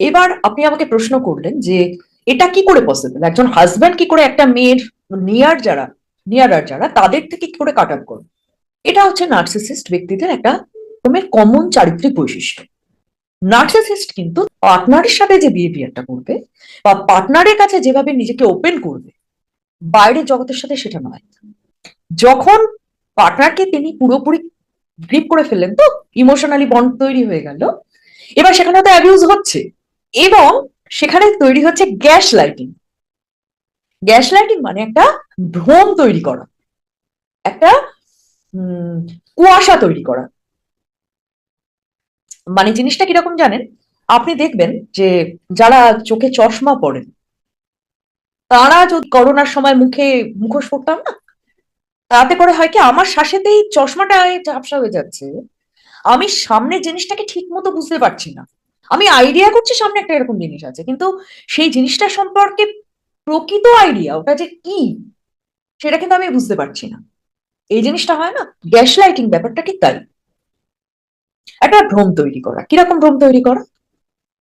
এবার আপনি আমাকে প্রশ্ন করলেন যে এটা কি করে পসিবল একজন হাজব্যান্ড কি করে একটা মেয়ের নিয়ার যারা নিয়ারার যারা, তাদের থেকে কি করে কাট আপ করবে? এটা হচ্ছে নার্সিসিস্ট ব্যক্তিদের একটা রকমের কমন চারিত্রিক বৈশিষ্ট্য। নার্সিসিস্ট কিন্তু পার্টনারের সাথে যে বিহেভিয়ারটা করবে বা পার্টনারের কাছে যেভাবে নিজেকে ওপেন করবে, বাইরের জগতের সাথে সেটা নয়। যখন পার্টনারকে তিনি পুরোপুরি গ্রিপ করে ফেললেন, তো ইমোশনালি বন্ড তৈরি হয়ে গেল। এবার সেখানে তো অ্যাবিউজ হচ্ছে। এবং সেখানে তৈরি হচ্ছে গ্যাস লাইটিং। গ্যাস লাইটিং মানে একটা ভ্রম তৈরি করা, একটা কুয়াশা তৈরি করা। মানে জিনিসটা কীরকম জানেন? আপনি দেখবেন যে যারা চোখে চশমা পরেন, তারা যদি করোনার সময় মুখে মুখোশ পড়তাম না, তাতে করে হয় কি আমার শ্বাসেতেই চশমাটা ঝাপসা হয়ে যাচ্ছে। আমি সামনের জিনিসটাকে ঠিক মতো বুঝতে পারছি না। আমি আইডিয়া করছি সামনে একটা এরকম জিনিস আছে, কিন্তু সেই জিনিসটা সম্পর্কে প্রকৃত আইডিয়া ওটা যে কি, সেটা কিন্তু আমি বুঝতে পারছি না। এই জিনিসটা হয় না গ্যাস লাইটিং ব্যাপারটা ঠিক তাই। একটা ভ্রম তৈরি করা, কীরকম ভ্রম তৈরি করা?